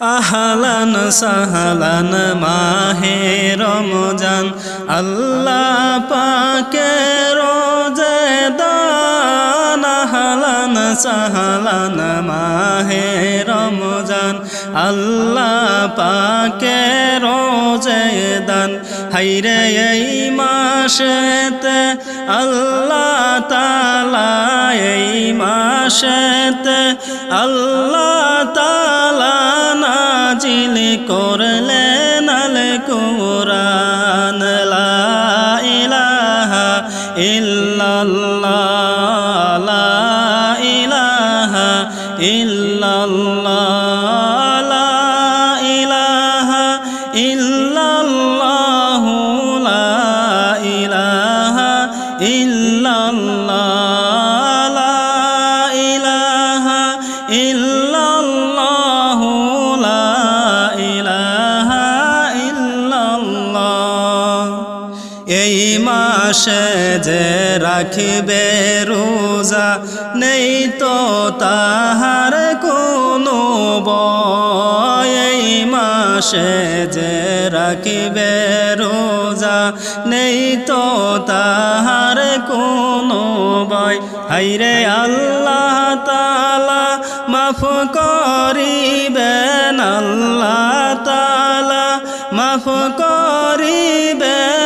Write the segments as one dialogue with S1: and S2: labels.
S1: আহলান সাহলান মাহে রমজান, আল্লাহ পাকে রোজে দান, আহলান সাহলান মাহে রমজান, আল্লাহ পাকে রোজে দান। হাইরে এই মাসেতে আল্লাহ তালা এই মাসেতে আল্লাহ নাজিল করলেন আল কোরআন লা ইলাহা ইল্লাল্লাহ লা ইলাহা ইল্লাল্লাহ। মাসে যে রাখিবে রোজা নেই তো তাহার কোনো এই মাসে যে রাখিবে রোজা নেই তো তাহার কোনো বয়। হাইরে আল্লাহ তালা মাফ করিবেন, আল্লাহ তালা মাফ করিবেন।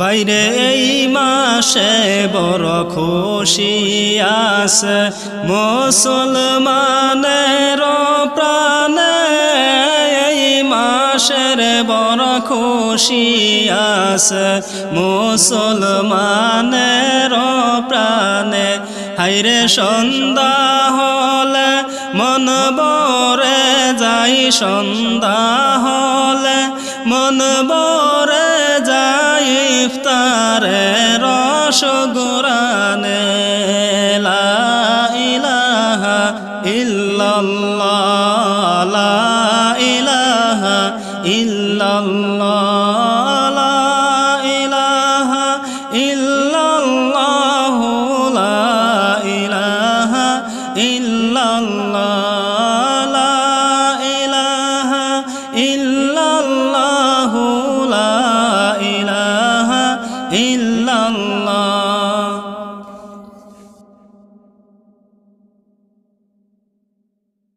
S1: বাইরে এই মাসে বড় খুশি আছে। মুসলমানের প্রাণে এই মাসের বড় খুশি আছে। মুসলমানের প্রাণে হাইরে সন্ধ্যা হলে মন বরে যাই, সন্ধ্যা হলে মন বরে ইফতারে রসগুরানে লা ইলাহা ইলাহা ইলাহা ইলাহা ইলাহা ইল্লাল্লাহ।